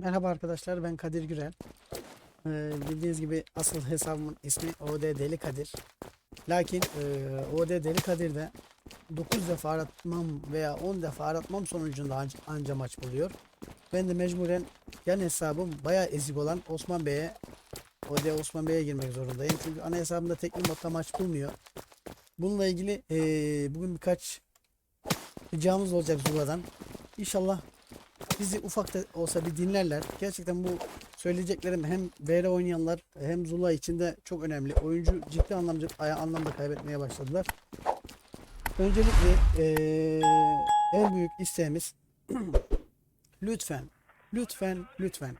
Merhaba arkadaşlar ben Kadir Gürel. Ee, bildiğiniz gibi asıl hesabımın ismi OD Deli Kadir. Lakin e, OD Deli Kadir'de 9 defa aratmam veya 10 defa aratmam sonucunda anca, anca maç buluyor. Ben de mecburen yan hesabım bayağı ezik olan Osman Bey'e OD Osman Bey'e girmek zorundayım. Çünkü ana hesabımda tekli modda maç bulmuyor. Bununla ilgili e, bugün birkaç ricamız olacak Zula'dan. İnşallah bizi ufak da olsa bir dinlerler. Gerçekten bu söyleyeceklerim hem BR oynayanlar hem Zula için de çok önemli. Oyuncu ciddi anlamda, anlamda kaybetmeye başladılar. Öncelikle eee, en büyük isteğimiz lütfen, lütfen, lütfen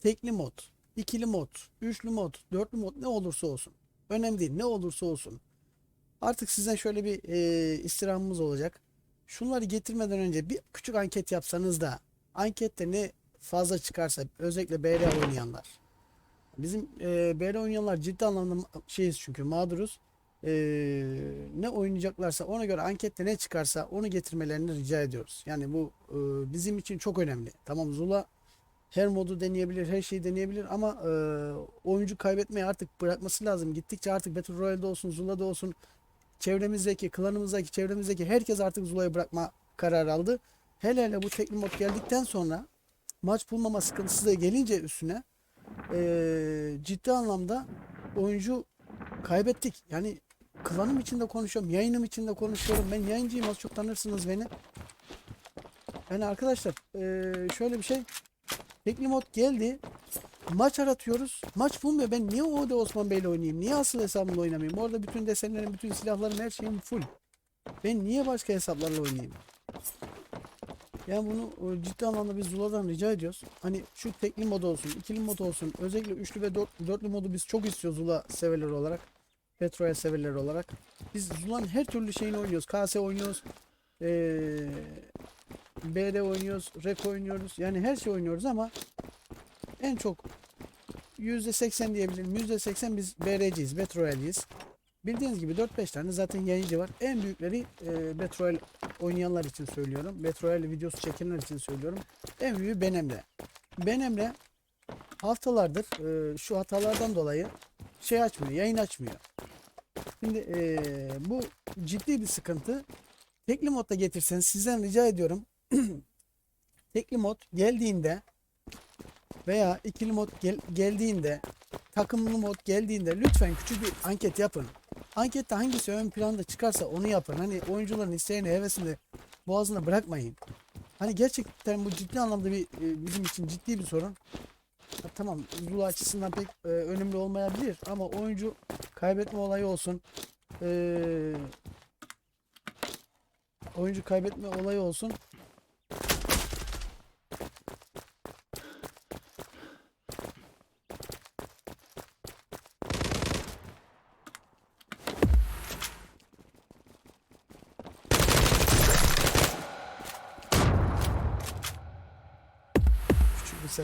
tekli mod, ikili mod, üçlü mod, dörtlü mod ne olursa olsun. Önemli değil ne olursa olsun. Artık sizden şöyle bir eee istirhamımız olacak. Şunları getirmeden önce bir küçük anket yapsanız da ankette ne fazla çıkarsa özellikle BR oynayanlar. Bizim e, BR oynayanlar ciddi anlamda şeyiz çünkü mağduruz. E, ne oynayacaklarsa ona göre ankette ne çıkarsa onu getirmelerini rica ediyoruz. Yani bu e, bizim için çok önemli. Tamam Zula her modu deneyebilir, her şeyi deneyebilir ama e, oyuncu kaybetmeyi artık bırakması lazım. Gittikçe artık Battle Royale'de olsun, Zula'da olsun çevremizdeki, klanımızdaki, çevremizdeki herkes artık Zula'yı bırakma kararı aldı. Hele hele bu tekli mod geldikten sonra maç bulmama sıkıntısı da gelince üstüne eee, ciddi anlamda oyuncu kaybettik. Yani klanım içinde konuşuyorum, yayınım içinde konuşuyorum. Ben yayıncıyım az çok tanırsınız beni. Yani arkadaşlar eee, şöyle bir şey. Tekli mod geldi. Maç aratıyoruz. Maç bulmuyor. Ben niye o da Osman Bey'le oynayayım? Niye asıl hesabımla oynamayayım? Orada bütün desenlerim, bütün silahlarım, her şeyim full. Ben niye başka hesaplarla oynayayım? Yani bunu e, ciddi anlamda biz Zula'dan rica ediyoruz. Hani şu tekli mod olsun, ikili mod olsun. Özellikle üçlü ve dört, dörtlü modu biz çok istiyoruz Zula severleri olarak. Petroel severleri olarak. Biz Zula'nın her türlü şeyini oynuyoruz. KS oynuyoruz. Ee, BD oynuyoruz. Rek oynuyoruz. Yani her şey oynuyoruz ama en çok %80 diyebilirim. %80 biz BR'ciyiz. Petroel'ciyiz. Bildiğiniz gibi 4-5 tane zaten yayıncı var. En büyükleri e, Betroel oynayanlar için söylüyorum. Betroel videosu çekenler için söylüyorum. En büyüğü Benemre. Benemre haftalardır e, şu hatalardan dolayı şey açmıyor, yayın açmıyor. Şimdi e, bu ciddi bir sıkıntı. Tekli modda getirseniz sizden rica ediyorum. Tekli mod geldiğinde veya ikili mod gel- geldiğinde takımlı mod geldiğinde lütfen küçük bir anket yapın. Ankette hangisi ön planda çıkarsa onu yapın. Hani oyuncuların isteğini hevesini boğazına bırakmayın. Hani gerçekten bu ciddi anlamda bir e, bizim için ciddi bir sorun. Ha, tamam Zula açısından pek e, önemli olmayabilir ama oyuncu kaybetme olayı olsun. e, oyuncu kaybetme olayı olsun.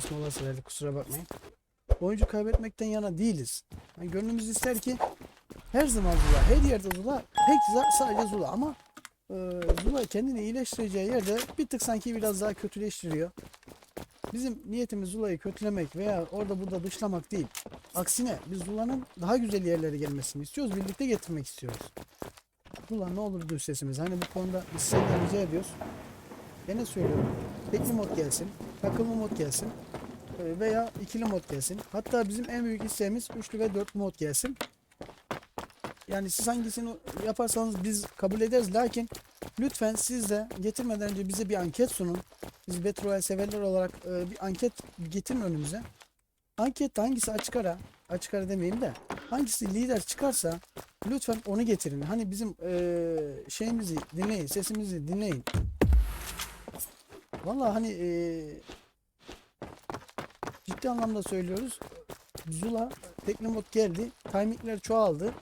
Ses molası verdik kusura bakmayın. Oyuncu kaybetmekten yana değiliz. Yani gönlümüz ister ki her zaman Zula, her yerde Zula, za- sadece Zula ama e, Zula kendini iyileştireceği yerde bir tık sanki biraz daha kötüleştiriyor. Bizim niyetimiz Zula'yı kötülemek veya orada burada dışlamak değil. Aksine biz Zula'nın daha güzel yerlere gelmesini istiyoruz. Birlikte getirmek istiyoruz. Zula ne olur duy sesimiz. Hani bu konuda biz senden rica ediyoruz. Gene söylüyorum. Tekli mod gelsin. Takımlı mod gelsin. e, Veya ikili mod gelsin. Hatta bizim en büyük isteğimiz üçlü ve dörtlü mod gelsin. Yani siz hangisini yaparsanız biz kabul ederiz. Lakin lütfen siz de getirmeden önce bize bir anket sunun. Biz Betroel severler olarak e, bir anket getirin önümüze. Ankette hangisi açık ara, açık ara demeyeyim de hangisi lider çıkarsa lütfen onu getirin. Hani bizim e, şeyimizi dinleyin, sesimizi dinleyin. Vallahi hani e, ciddi anlamda söylüyoruz. Zula tekli mod geldi. Timingler çoğaldı.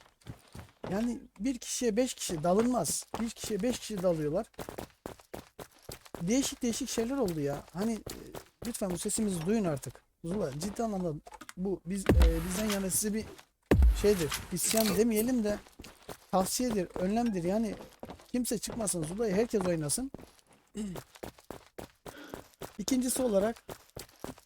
Yani bir kişiye beş kişi dalınmaz. Bir kişiye beş kişi dalıyorlar. Değişik değişik şeyler oldu ya. Hani e, lütfen bu sesimizi duyun artık. Zula ciddi anlamda bu biz e, bizden yana size bir şeydir. İsyan demeyelim de tavsiyedir, önlemdir. Yani kimse çıkmasın Zula'yı herkes oynasın. İkincisi olarak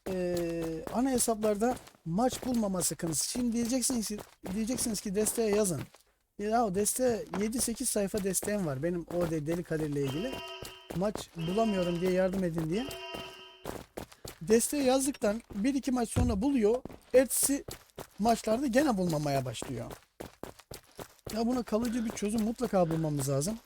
eee, ana hesaplarda maç bulmama sıkıntısı. Şimdi diyeceksiniz ki, diyeceksiniz ki desteğe yazın. Ya deste 7-8 sayfa desteğim var benim o de Deli Kadir'le ilgili. Maç bulamıyorum diye yardım edin diye. Desteği yazdıktan 1-2 maç sonra buluyor. Ertesi maçlarda gene bulmamaya başlıyor. Ya buna kalıcı bir çözüm mutlaka bulmamız lazım.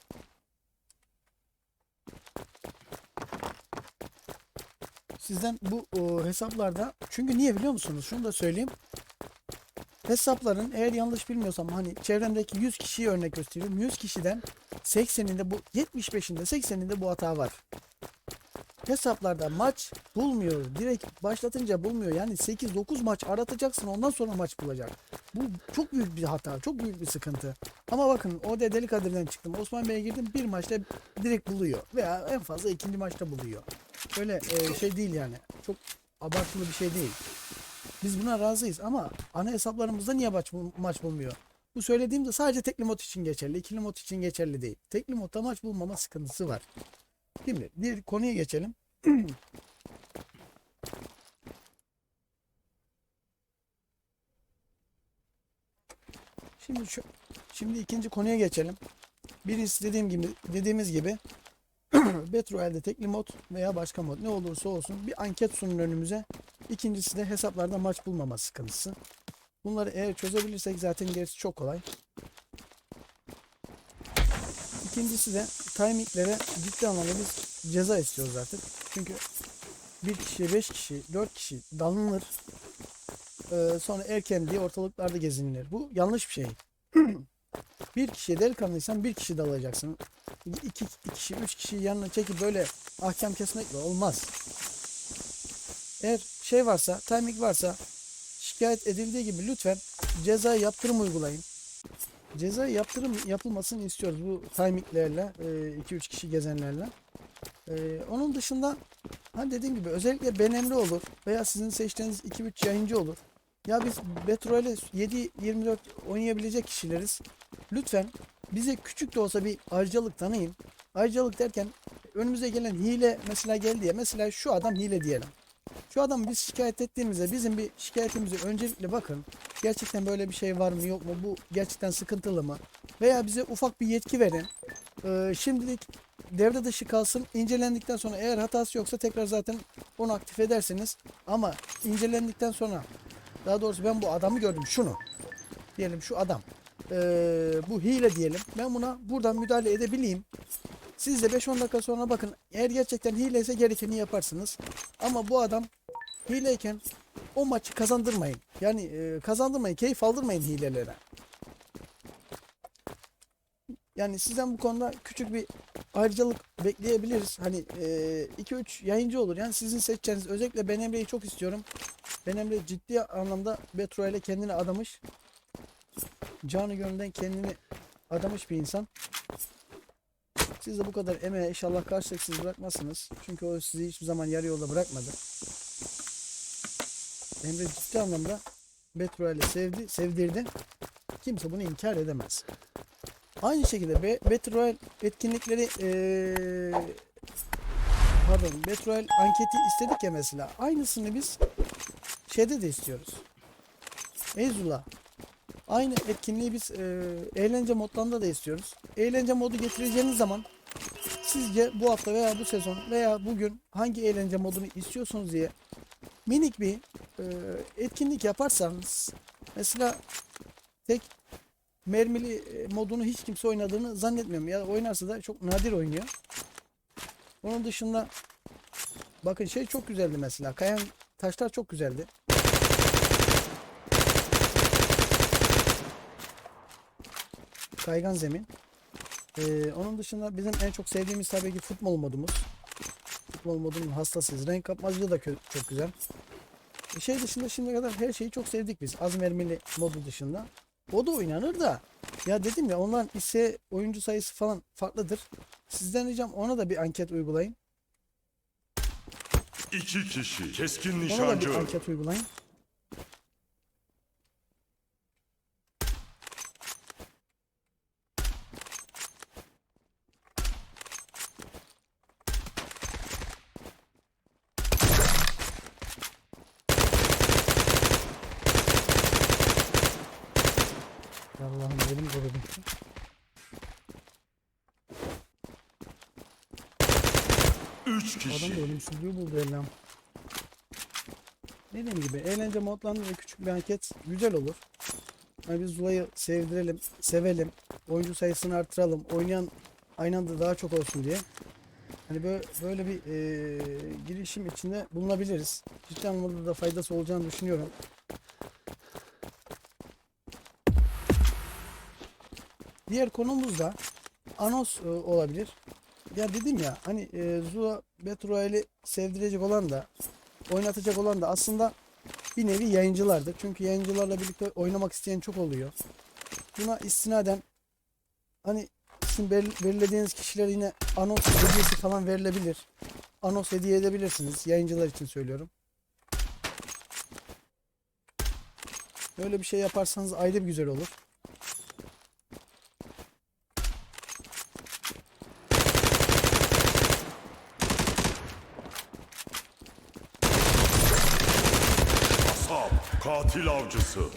Sizden bu o, hesaplarda çünkü niye biliyor musunuz? Şunu da söyleyeyim. Hesapların eğer yanlış bilmiyorsam hani çevremdeki 100 kişiyi örnek gösteriyorum. 100 kişiden 80'inde bu 75'inde 80'inde bu hata var. Hesaplarda maç bulmuyor. Direkt başlatınca bulmuyor. Yani 8-9 maç aratacaksın ondan sonra maç bulacak. Bu çok büyük bir hata. Çok büyük bir sıkıntı. Ama bakın o Deli Kadir'den çıktım. Osman Bey'e girdim. Bir maçta direkt buluyor. Veya en fazla ikinci maçta buluyor. Öyle e, şey değil yani. Çok abartılı bir şey değil. Biz buna razıyız ama ana hesaplarımızda niye maç, maç bulmuyor? Bu söylediğim de sadece tekli mod için geçerli. ikili mod için geçerli değil. Tekli modda maç bulmama sıkıntısı var. Şimdi bir konuya geçelim. Şimdi şu şimdi ikinci konuya geçelim. Birincisi dediğim gibi dediğimiz gibi Betroel'de tekli mod veya başka mod ne olursa olsun bir anket sunun önümüze. İkincisi de hesaplarda maç bulmama sıkıntısı. Bunları eğer çözebilirsek zaten gerisi çok kolay. İkincisi de timinglere ciddi anlamda biz ceza istiyoruz artık. Çünkü bir kişi, beş kişi, dört kişi dalınır. Ee, sonra erken diye ortalıklarda gezinilir. Bu yanlış bir şey. bir kişiye delikanlıysan bir kişi dalacaksın. İki, iki kişi, üç kişiyi yanına çekip böyle ahkam kesmekle olmaz. Eğer şey varsa, timing varsa şikayet edildiği gibi lütfen ceza yaptırım uygulayın. Ceza yaptırım yapılmasını istiyoruz bu timinglerle, 2-3 kişi gezenlerle. E, onun dışında hani dediğim gibi özellikle benemli olur veya sizin seçtiğiniz 2-3 yayıncı olur. Ya biz Betro'yla 7-24 oynayabilecek kişileriz. Lütfen bize küçük de olsa bir ayrıcalık tanıyın. Ayrıcalık derken önümüze gelen hile mesela geldi ya mesela şu adam hile diyelim. Şu adamı biz şikayet ettiğimizde bizim bir şikayetimizi öncelikle bakın. Gerçekten böyle bir şey var mı yok mu? Bu gerçekten sıkıntılı mı? Veya bize ufak bir yetki verin. Ee, şimdilik devre dışı kalsın. İncelendikten sonra eğer hatası yoksa tekrar zaten onu aktif edersiniz. Ama incelendikten sonra daha doğrusu ben bu adamı gördüm. Şunu. Diyelim şu adam. Ee, bu hile diyelim. Ben buna buradan müdahale edebileyim. Siz de 5-10 dakika sonra bakın. Eğer gerçekten hile ise gerekeni yaparsınız. Ama bu adam hileyken o maçı kazandırmayın. Yani e, kazandırmayın, keyif aldırmayın hilelere. Yani sizden bu konuda küçük bir ayrıcalık bekleyebiliriz. Hani 2-3 yayıncı olur. Yani sizin seçeceğiniz özellikle Ben Emre'yi çok istiyorum. Ben Emre ciddi anlamda Betro ile kendini adamış. Canı gönülden kendini adamış bir insan. Siz de bu kadar emeğe inşallah karşılıksız bırakmazsınız. Çünkü o sizi hiçbir zaman yarı yolda bırakmadı. Emre ciddi anlamda Betroel'i sevdi, sevdirdi. Kimse bunu inkar edemez. Aynı şekilde Be Betroel etkinlikleri eee pardon Betroel anketi istedik ya mesela. Aynısını biz şeyde de istiyoruz. Eyzula. Aynı etkinliği biz eee, eğlence modlarında da istiyoruz. Eğlence modu getireceğiniz zaman sizce bu hafta veya bu sezon veya bugün hangi eğlence modunu istiyorsunuz diye minik bir eee, etkinlik yaparsanız mesela tek mermili e, modunu hiç kimse oynadığını zannetmiyorum. Ya oynarsa da çok nadir oynuyor. Onun dışında bakın şey çok güzeldi mesela. Kayan taşlar çok güzeldi. Kaygan zemin. Ee, onun dışında bizim en çok sevdiğimiz tabii ki futbol modumuz. Futbol modunun hastasıyız. Renk kapmacılığı da çok güzel. E, Şey dışında şimdiye kadar her şeyi çok sevdik biz. Az mermili modu dışında. O da oynanır da. Ya dedim ya onların ise oyuncu sayısı falan farklıdır. Sizden ricam ona da bir anket uygulayın. İki kişi keskin Ona da bir nişancı. anket uygulayın. 3 Adam da kişi. ölümsüzlüğü buldu Elham. Dediğim gibi eğlence modlarında küçük bir anket güzel olur. Hani biz Zula'yı sevdirelim, sevelim. Oyuncu sayısını artıralım. Oynayan aynı anda daha çok olsun diye. Hani böyle, böyle bir eee, girişim içinde bulunabiliriz. Ciddi anlamda da faydası olacağını düşünüyorum. Diğer konumuz da anons e, olabilir. Ya dedim ya hani e, Zula Royale'i sevdirecek olan da oynatacak olan da aslında bir nevi yayıncılardır. Çünkü yayıncılarla birlikte oynamak isteyen çok oluyor. Buna istinaden hani sizin bel- belirlediğiniz kişilere yine anons hediyesi falan verilebilir. Anons hediye edebilirsiniz. Yayıncılar için söylüyorum. Böyle bir şey yaparsanız ayrı bir güzel olur. Katil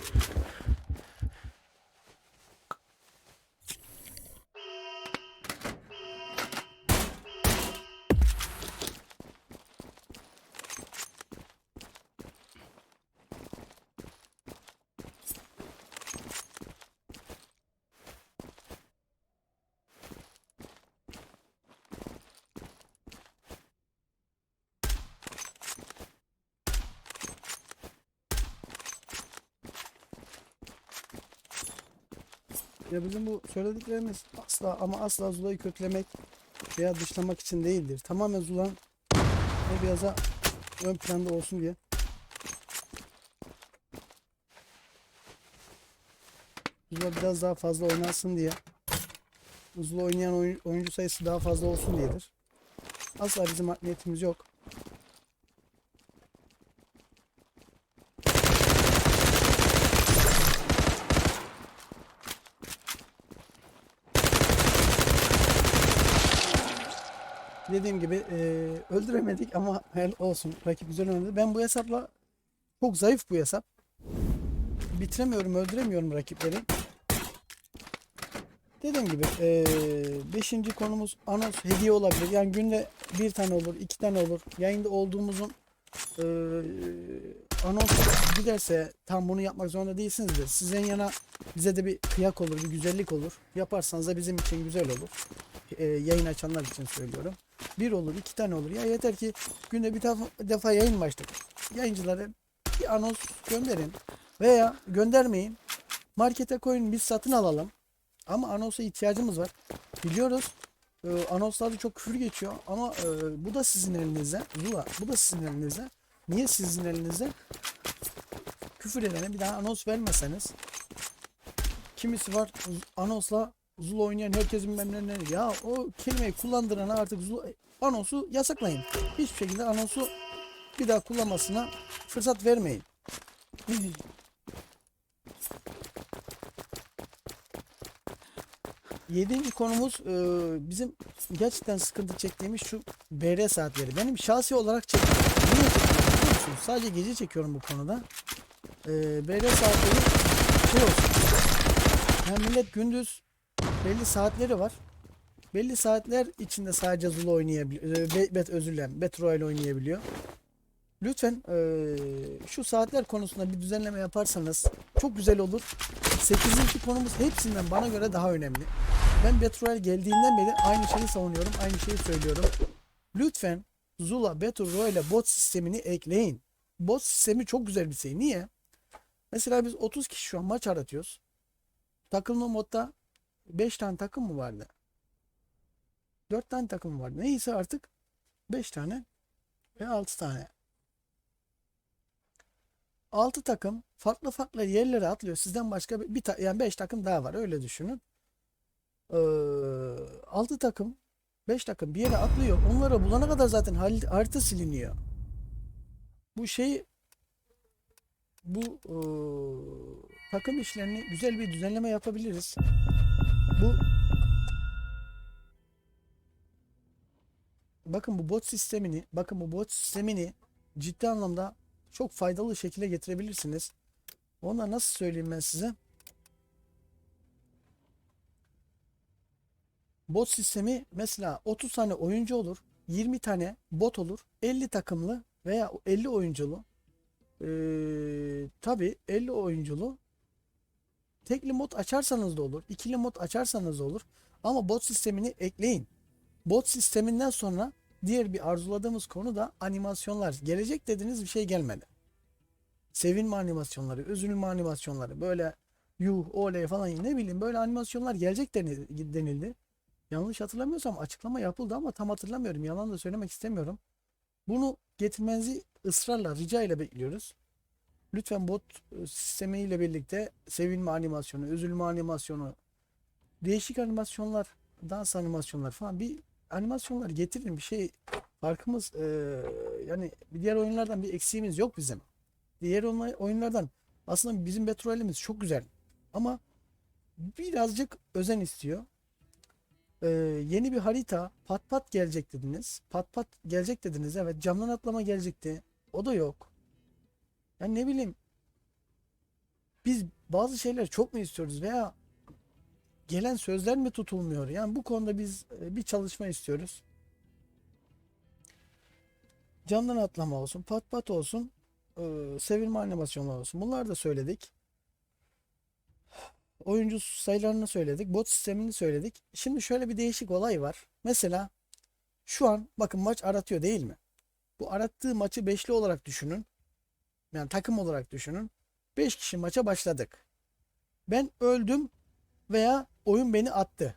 Ya bizim bu söylediklerimiz asla ama asla Zula'yı kötülemek veya dışlamak için değildir. Tamamen Zula'nın ne biraz daha ön planda olsun diye. Zula biraz daha fazla oynansın diye. Zula oynayan oyun- oyuncu sayısı daha fazla olsun diyedir. Asla bizim niyetimiz yok. Dediğim gibi eee, öldüremedik ama hel olsun. Rakip güzel oynadı. Ben bu hesapla çok zayıf bu hesap. Bitiremiyorum, öldüremiyorum rakipleri. Dediğim gibi eee beşinci konumuz anons hediye olabilir. Yani günde bir tane olur, iki tane olur. Yayında olduğumuzun eee anons giderse tam bunu yapmak zorunda değilsiniz de sizin yana bize de bir kıyak olur, bir güzellik olur. Yaparsanız da bizim için güzel olur. Eee, yayın açanlar için söylüyorum. Bir olur, iki tane olur. Ya yeter ki günde bir defa, defa yayın başlatın. Yayıncılara bir anons gönderin. Veya göndermeyin. Markete koyun biz satın alalım. Ama anonsa ihtiyacımız var. Biliyoruz. E, anonslarda çok küfür geçiyor. Ama e, bu da sizin elinizde. Zula bu da sizin elinizde. Niye sizin elinizde? Küfür edene bir daha anons vermeseniz. Kimisi var anonsla Zula oynayan herkesin ne- Ya o kelimeyi kullandırana artık Zula, anonsu yasaklayın. Hiçbir şekilde anonsu bir daha kullanmasına fırsat vermeyin. Yedinci konumuz e, bizim gerçekten sıkıntı çektiğimiz şu BR saatleri. Benim şahsi olarak çekiyorum musunuz? Sadece gece çekiyorum bu konuda. E, BR saatleri şey olsun. Yani millet gündüz belli saatleri var. Belli saatler içinde sadece Zula oynayabiliyor. E, bet, özür dilerim. Bet Royale oynayabiliyor. Lütfen e, şu saatler konusunda bir düzenleme yaparsanız çok güzel olur. 8. konumuz hepsinden bana göre daha önemli. Ben Royale geldiğinden beri aynı şeyi savunuyorum, aynı şeyi söylüyorum. Lütfen Zula Battle Royale bot sistemini ekleyin. Bot sistemi çok güzel bir şey. Niye? Mesela biz 30 kişi şu an maç aratıyoruz. Takımlı modda 5 tane takım mı vardı? 4 tane takım mı vardı? Neyse artık 5 tane ve 6 tane. 6 takım farklı farklı yerlere atlıyor. Sizden başka bir, bir yani 5 takım daha var öyle düşünün. Ee, 6 takım 5 takım bir yere atlıyor. Onları bulana kadar zaten har- harita siliniyor. Bu şey bu ee, takım işlerini güzel bir düzenleme yapabiliriz. Bu bakın bu bot sistemini bakın bu bot sistemini ciddi anlamda çok faydalı şekilde getirebilirsiniz. Ona nasıl söyleyeyim ben size? Bot sistemi mesela 30 tane oyuncu olur. 20 tane bot olur. 50 takımlı veya 50 oyunculu. Ee, tabii 50 oyunculu. Tekli mod açarsanız da olur. ikili mod açarsanız da olur. Ama bot sistemini ekleyin. Bot sisteminden sonra diğer bir arzuladığımız konu da animasyonlar. Gelecek dediğiniz bir şey gelmedi. Sevinme animasyonları, üzülme animasyonları, böyle yuh, oley falan ne bileyim böyle animasyonlar gelecek deni- denildi. Yanlış hatırlamıyorsam açıklama yapıldı ama tam hatırlamıyorum. Yalan da söylemek istemiyorum. Bunu getirmenizi ısrarla, rica ile bekliyoruz. Lütfen bot e, sistemiyle birlikte sevinme animasyonu, üzülme animasyonu, değişik animasyonlar, dans animasyonlar falan bir animasyonlar getirin bir şey farkımız e, yani diğer oyunlardan bir eksiğimiz yok bizim. Diğer oyunlar- oyunlardan aslında bizim Betroyal'imiz çok güzel ama birazcık özen istiyor. Ee, yeni bir harita pat pat gelecek dediniz. Pat pat gelecek dediniz. Evet camdan atlama gelecekti. O da yok. Yani ne bileyim biz bazı şeyler çok mu istiyoruz veya gelen sözler mi tutulmuyor? Yani bu konuda biz e, bir çalışma istiyoruz. Camdan atlama olsun, pat pat olsun, e, sevilme animasyonları olsun. Bunlar da söyledik. Oyuncu sayılarını söyledik. Bot sistemini söyledik. Şimdi şöyle bir değişik olay var. Mesela şu an bakın maç aratıyor değil mi? Bu arattığı maçı beşli olarak düşünün. Yani takım olarak düşünün. 5 kişi maça başladık. Ben öldüm veya oyun beni attı.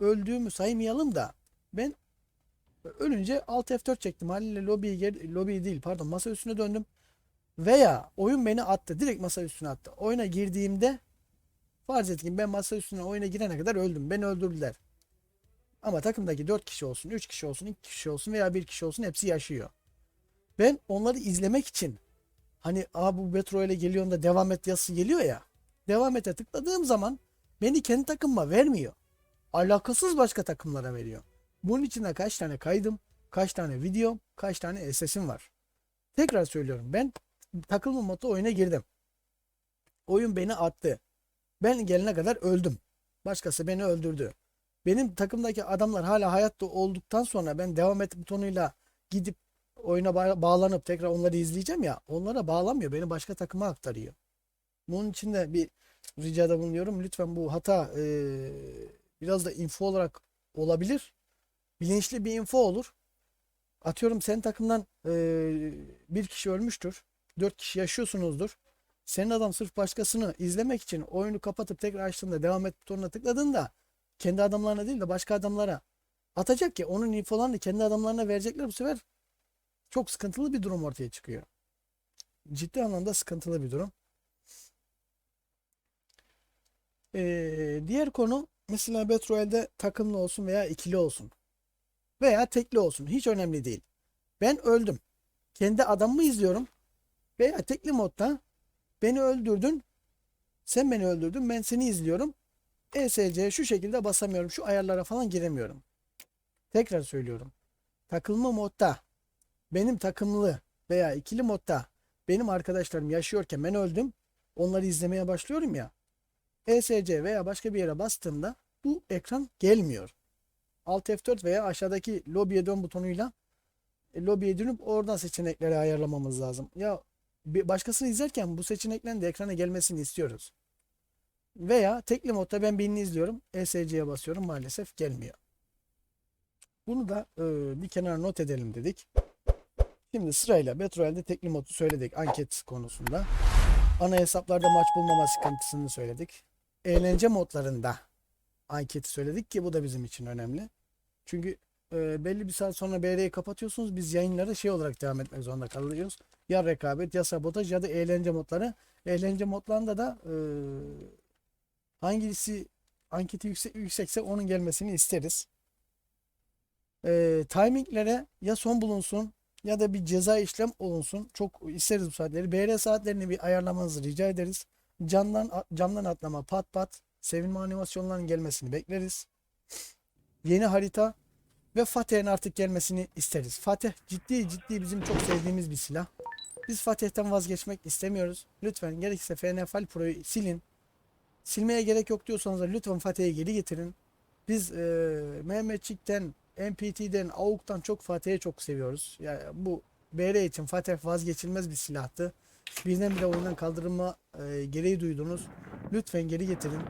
Öldüğümü saymayalım da ben ölünce Alt F4 çektim. Haliyle geri, lobi değil pardon masa üstüne döndüm. Veya oyun beni attı. Direkt masa üstüne attı. Oyuna girdiğimde Farz et ki ben masa üstüne oyuna girene kadar öldüm. Beni öldürdüler. Ama takımdaki 4 kişi olsun, 3 kişi olsun, 2 kişi olsun veya 1 kişi olsun hepsi yaşıyor. Ben onları izlemek için hani Aa, bu Metro ile geliyor da devam et yazısı geliyor ya. Devam ete tıkladığım zaman beni kendi takımıma vermiyor. Alakasız başka takımlara veriyor. Bunun içinde kaç tane kaydım, kaç tane videom, kaç tane SS'im var. Tekrar söylüyorum ben takılma modu oyuna girdim. Oyun beni attı. Ben gelene kadar öldüm. Başkası beni öldürdü. Benim takımdaki adamlar hala hayatta olduktan sonra ben devam et butonuyla gidip oyuna ba- bağlanıp tekrar onları izleyeceğim ya. Onlara bağlamıyor. Beni başka takıma aktarıyor. Bunun için de bir ricada bulunuyorum. Lütfen bu hata eee, biraz da info olarak olabilir. Bilinçli bir info olur. Atıyorum senin takımdan eee, bir kişi ölmüştür. Dört kişi yaşıyorsunuzdur. Senin adam sırf başkasını izlemek için oyunu kapatıp tekrar açtığında devam et butonuna tıkladığında kendi adamlarına değil de başka adamlara atacak ki onun infolarını kendi adamlarına verecekler bu sefer çok sıkıntılı bir durum ortaya çıkıyor. Ciddi anlamda sıkıntılı bir durum. Ee, diğer konu mesela Betroel'de takımlı olsun veya ikili olsun. Veya tekli olsun. Hiç önemli değil. Ben öldüm. Kendi adamımı izliyorum. Veya tekli modda Beni öldürdün. Sen beni öldürdün. Ben seni izliyorum. ESC şu şekilde basamıyorum. Şu ayarlara falan giremiyorum. Tekrar söylüyorum. Takılma modda benim takımlı veya ikili modda benim arkadaşlarım yaşıyorken ben öldüm. Onları izlemeye başlıyorum ya. ESC veya başka bir yere bastığımda bu ekran gelmiyor. Alt F4 veya aşağıdaki lobiye dön butonuyla e, lobiye dönüp oradan seçenekleri ayarlamamız lazım. Ya bir başkasını izlerken bu seçeneklerin de ekrana gelmesini istiyoruz. Veya tekli modda ben birini izliyorum. ESC'ye basıyorum maalesef gelmiyor. Bunu da e, bir kenara not edelim dedik. Şimdi sırayla Betroel'de tekli modu söyledik anket konusunda. Ana hesaplarda maç bulmama sıkıntısını söyledik. Eğlence modlarında anketi söyledik ki bu da bizim için önemli. Çünkü e, belli bir saat sonra BR'yi kapatıyorsunuz. Biz yayınları şey olarak devam etmek zorunda kalıyoruz. Ya rekabet ya sabotaj ya da eğlence modları. Eğlence modlarında da e, hangisi anketi yüksek, yüksekse onun gelmesini isteriz. E, timinglere ya son bulunsun ya da bir ceza işlem olunsun. Çok isteriz bu saatleri. BR saatlerini bir ayarlamanızı rica ederiz. Camdan, camdan atlama, pat pat, sevinme animasyonlarının gelmesini bekleriz. Yeni harita ve Fatih'in artık gelmesini isteriz. Fatih ciddi ciddi bizim çok sevdiğimiz bir silah. Biz Fatih'ten vazgeçmek istemiyoruz. Lütfen gerekirse FNFL Pro'yu silin. Silmeye gerek yok diyorsanız da lütfen Fatih'i geri getirin. Biz e, Mehmetçik'ten MPT'den, AUK'tan çok Fatih'i çok seviyoruz. Yani bu BR için Fatih vazgeçilmez bir silahtı. Birdenbire oyundan kaldırılma e, gereği duydunuz. Lütfen geri getirin.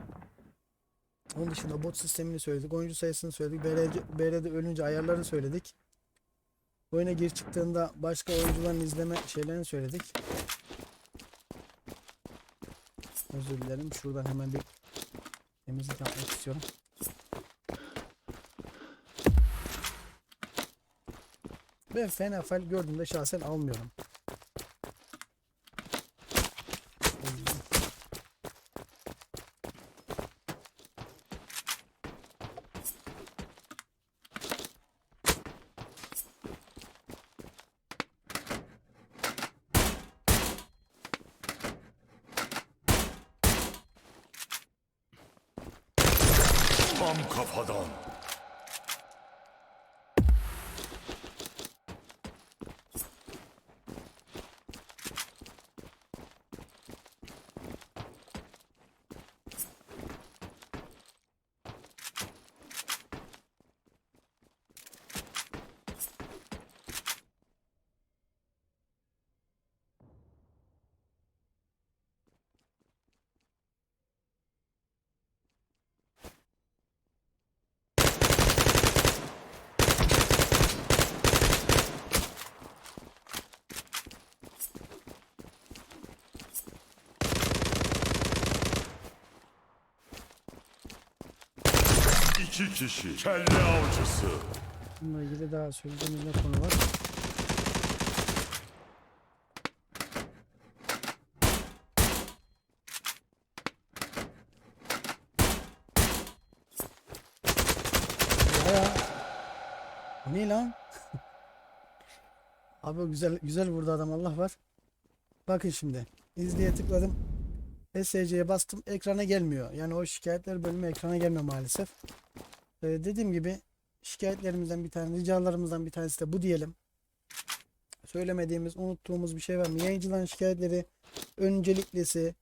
Onun dışında bot sistemini söyledik. Oyuncu sayısını söyledik. BRC, BR'de ölünce ayarlarını söyledik. Oyuna gir çıktığında başka oyuncuların izleme şeylerini söyledik. Özür dilerim. Şuradan hemen bir temizlik yapmak istiyorum. Ben NFL gördüğümde şahsen almıyorum. Tam kafadan. İki kişi. Kelle avcısı. Bununla ilgili daha söyleyeceğimiz ne konu var? Ya. Bu ne lan? Abi güzel güzel vurdu adam Allah var. Bakın şimdi. İzleye tıkladım. SC'ye bastım. Ekrana gelmiyor. Yani o şikayetler bölümü ekrana gelmiyor maalesef. Ee, dediğim gibi şikayetlerimizden bir tane, ricalarımızdan bir tanesi de bu diyelim. Söylemediğimiz, unuttuğumuz bir şey var mı? Yayıncıların şikayetleri önceliklisi,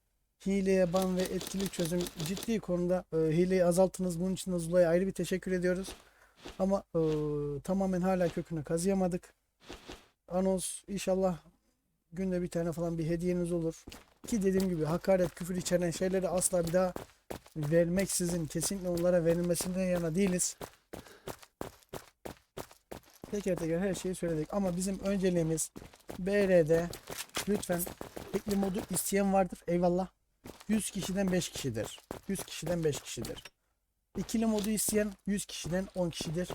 hileye ban ve etkili çözüm ciddi konuda e, hileyi azaltınız. Bunun için de Zula'ya ayrı bir teşekkür ediyoruz. Ama e, tamamen hala kökünü kazıyamadık. Anons inşallah günde bir tane falan bir hediyeniz olur. Ki dediğim gibi hakaret, küfür içeren şeyleri asla bir daha vermeksizin kesinlikle onlara verilmesinden yana değiliz. Teker teker her şeyi söyledik ama bizim önceliğimiz BR'de lütfen tekli modu isteyen vardır eyvallah. 100 kişiden 5 kişidir. 100 kişiden 5 kişidir. İkili modu isteyen 100 kişiden 10 kişidir.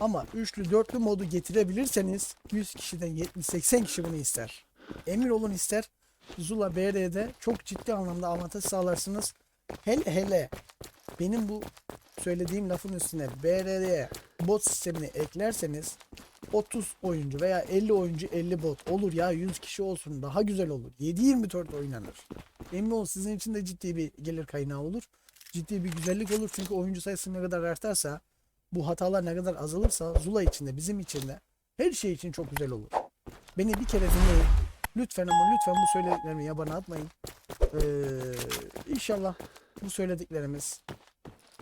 Ama üçlü dörtlü modu getirebilirseniz 100 kişiden 70-80 kişi bunu ister. Emir olun ister. Zula BR'de çok ciddi anlamda avantaj sağlarsınız. Hele hele benim bu söylediğim lafın üstüne BR'ye bot sistemini eklerseniz 30 oyuncu veya 50 oyuncu 50 bot olur ya 100 kişi olsun daha güzel olur. 7-24 oynanır. Emin olun sizin için de ciddi bir gelir kaynağı olur. Ciddi bir güzellik olur çünkü oyuncu sayısı ne kadar artarsa bu hatalar ne kadar azalırsa Zula için de bizim için de her şey için çok güzel olur. Beni bir kere dinleyin. Lütfen ama lütfen bu söylediklerimi yabana atmayın. Ee, inşallah bu söylediklerimiz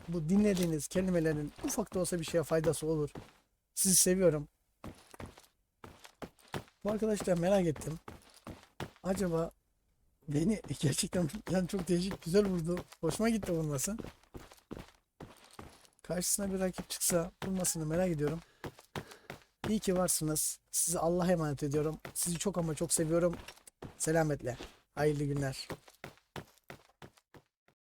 bu dinlediğiniz kelimelerin ufak da olsa bir şeye faydası olur. Sizi seviyorum. Bu arkadaşlar merak ettim. Acaba beni gerçekten yani çok değişik güzel vurdu. Hoşuma gitti vurması. Karşısına bir rakip çıksa vurmasını merak ediyorum. İyi ki varsınız. Sizi Allah'a emanet ediyorum. Sizi çok ama çok seviyorum. Selametle. Hayırlı günler.